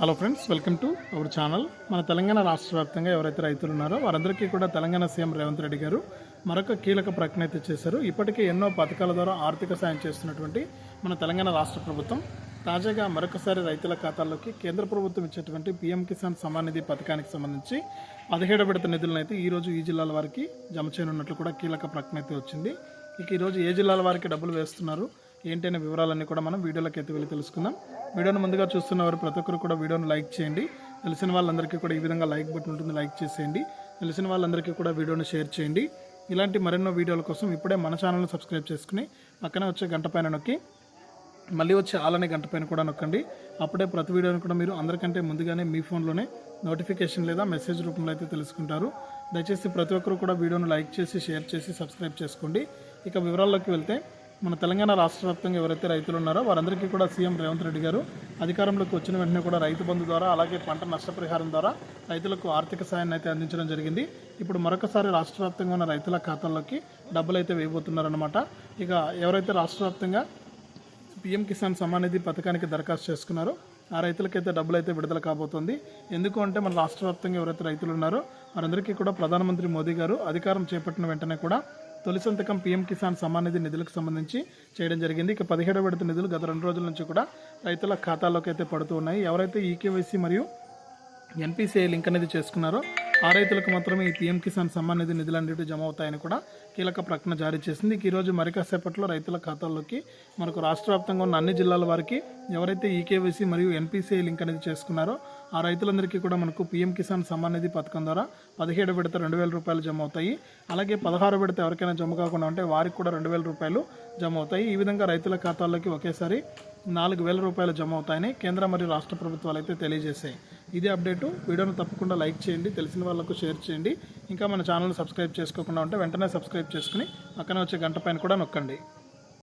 Hello friends welcome to our channel మన తెలంగాణ రాష్ట్ర వ్యాప్తంగా ఎవరైతే రైతులు ఉన్నారో వారందరికీ కూడా తెలంగాణ సీఎం రేవంత్ రెడ్డి గారు మరొక కీలక ప్రకటన అయితే చేశారు. ఇప్పటికే ఎన్నో పథకాల ద్వారా ఆర్థిక సాయం చేస్తున్నటువంటి మన తెలంగాణ రాష్ట్ర ప్రభుత్వం తాజాగా మరొకసారి రైతుల ఖాతాల్లోకి కేంద్ర ప్రభుత్వం ఇచ్చేటువంటి పీఎం కిసాన్ సమాన్ నిధి పథకానికి సంబంధించి పదిహేడు విడత నిధులను అయితే ఈరోజు ఈ జిల్లాల వారికి జమ చేయనున్నట్లు కూడా కీలక ప్రకటన అయితే వచ్చింది. ఇక ఈరోజు ఏ జిల్లాల వారికి డబ్బులు వేస్తున్నారు ఏంటనే వివరాలన్నీ కూడా మనం వీడియోలోకి అయితే వెళ్ళి తెలుసుకుందాం. వీడియోను ముందుగా చూస్తున్న వారు ప్రతి ఒక్కరు కూడా వీడియోను లైక్ చేయండి. తెలిసిన వాళ్ళందరికీ కూడా ఈ విధంగా లైక్ బటన్ ఉంటుంది లైక్ చేసేయండి. తెలిసిన వాళ్ళందరికీ కూడా వీడియోను షేర్ చేయండి. ఇలాంటి మరెన్నో వీడియోల కోసం ఇప్పుడే మన ఛానల్ని సబ్స్క్రైబ్ చేసుకుని పక్కనే వచ్చే గంట పైన నొక్కి మళ్ళీ వచ్చే ఆలనే గంట పైన కూడా నొక్కండి. అప్పుడే ప్రతి వీడియోని కూడా మీరు అందరికంటే ముందుగానే మీ ఫోన్లోనే నోటిఫికేషన్ లేదా మెసేజ్ రూపంలో అయితే తెలుసుకుంటారు. దయచేసి ప్రతి ఒక్కరు కూడా వీడియోను లైక్ చేసి షేర్ చేసి సబ్స్క్రైబ్ చేసుకోండి. ఇక వివరాల్లోకి వెళ్తే మన తెలంగాణ రాష్ట్ర వ్యాప్తంగా ఎవరైతే రైతులు ఉన్నారో వారందరికీ కూడా సీఎం రేవంత్ రెడ్డి గారు అధికారంలోకి వచ్చిన వెంటనే కూడా రైతు బంధు ద్వారా అలాగే పంట నష్టపరిహారం ద్వారా రైతులకు ఆర్థిక సాయాన్ని అయితే అందించడం జరిగింది. ఇప్పుడు మరొకసారి రాష్ట్ర వ్యాప్తంగా ఉన్న రైతుల ఖాతాల్లోకి డబ్బులు అయితే వేయబోతున్నారనమాట ఇక ఎవరైతే రాష్ట్ర వ్యాప్తంగా పీఎం కిసాన్ సమ్మాన్ నిధి పథకానికి దరఖాస్తు చేసుకున్నారో ఆ రైతులకైతే డబ్బులు అయితే విడుదల కాబోతోంది. ఎందుకు అంటే మన రాష్ట్ర వ్యాప్తంగా ఎవరైతే రైతులు ఉన్నారో వారందరికీ కూడా ప్రధానమంత్రి మోదీ గారు అధికారం చేపట్టిన వెంటనే కూడా తొలి సంతకం పీఎం కిసాన్ సమ్మాన్ నిధి నిధులకు సంబంధించి చేయడం జరిగింది. ఇక పదిహేడు విడత నిధులు గత రెండు రోజుల నుంచి కూడా రైతుల ఖాతాల్లోకి అయితే పడుతూ ఉన్నాయి. ఎవరైతే ఈకేవైసీ మరియు ఎన్పిసిఐ లింక్ అనేది చేసుకున్నారో ఆ రైతులకు మాత్రమే ఈ పీఎం కిసాన్ సమ్మాన్ నిధి నిధులన్నిటి జమ అవుతాయని కూడా కీలక ప్రకటన జారీ చేసింది. ఈరోజు మరికాసేపట్లో రైతుల ఖాతాల్లోకి మనకు రాష్ట్ర వ్యాప్తంగా ఉన్న అన్ని జిల్లాల వారికి ఎవరైతే ఈకేవైసీ మరియు ఎన్పిసిఐ లింక్ అనేది చేసుకున్నారో ఆ రైతులందరికీ కూడా మనకు పీఎం కిసాన్ సమ్మాన్ నిధి పథకం ద్వారా పదిహేడు విడత రెండు వేల రూపాయలు జమ అవుతాయి అలాగే పదహారు విడత ఎవరికైనా జమ కాకుండా ఉంటే వారికి కూడా రెండు వేల రూపాయలు జమ అవుతాయి ఈ విధంగా రైతుల ఖాతాల్లోకి ఒకేసారి నాలుగు వేల రూపాయలు జమ అవుతాయని కేంద్ర మరియు రాష్ట్ర ప్రభుత్వాలు అయితే తెలియజేశాయి. ఇది అప్డేటు. వీడియోను తప్పకుండా లైక్ చేయండి తెలిసిన వాళ్ళకు షేర్ చేయండి. ఇంకా మన ఛానల్ సబ్స్క్రైబ్ చేసుకోకుండా ఉంటే వెంటనే సబ్స్క్రైబ్ చేసుకుని పక్కన వచ్చే గంట పైన కూడా నొక్కండి.